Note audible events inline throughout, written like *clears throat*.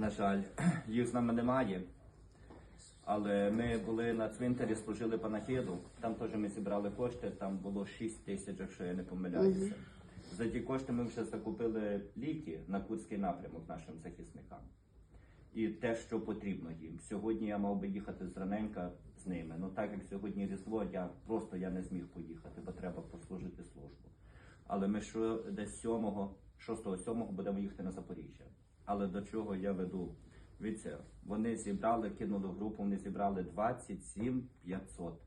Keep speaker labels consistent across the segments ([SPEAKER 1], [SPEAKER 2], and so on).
[SPEAKER 1] На жаль, *clears throat* їх з нами немає. Але ми були на цвинтарі, служили панахіду. Там теж ми зібрали кошти, там було 6 тисяч, якщо я не помиляюся. За ті кошти ми вже закупили ліки на Курський напрямок нашим захисникам. І те, що потрібно їм. Сьогодні я мав би їхати зраненька з ними. Ну так як сьогодні Різдво, я просто я не зміг поїхати, бо треба послужити службу. Але ми що десь 7, 6-7 будемо їхати на Запоріжжя. Але до чого я веду? Дивіться, вони зібрали, кинули групу, вони зібрали 27 500.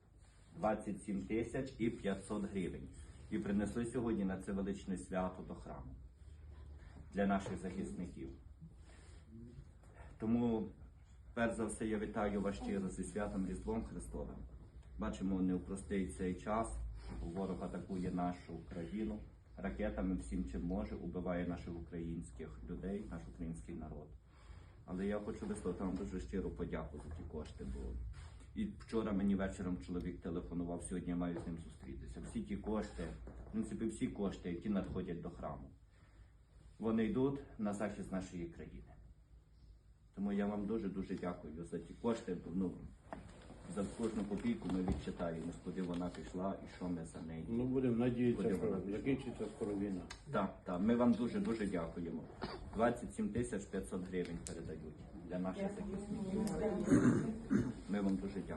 [SPEAKER 1] 27 тисяч і 500 гривень. І принесли сьогодні на це величне свято до храму для наших захисників. Тому, перш за все, я вітаю вас щиро зі святом Різдвом Христовим. Бачимо, непростий цей час. Ворог атакує нашу країну ракетами всім, чим може, убиває наших українських людей, наш український народ. Але я хочу висловити вам дуже щиру подяку за ті кошти. Бо і вчора мені вечором чоловік телефонував, сьогодні я маю з ним зустрітися. Всі ті кошти, в принципі, всі кошти, які надходять до храму, вони йдуть на захист нашої країни. Тому я вам дуже дуже дякую за ті кошти. Ну, за кожну копійку ми відчитаємо, куди вона пішла і що ми за неї.
[SPEAKER 2] Ну, будемо надіятися,
[SPEAKER 1] Куди
[SPEAKER 2] що
[SPEAKER 1] пішла?
[SPEAKER 2] закінчиться скоро війна.
[SPEAKER 1] Так, так, ми вам дуже дуже дякуємо. 27 тисяч 500 гривень передають для наших захисників. Ми вам дуже дякуємо.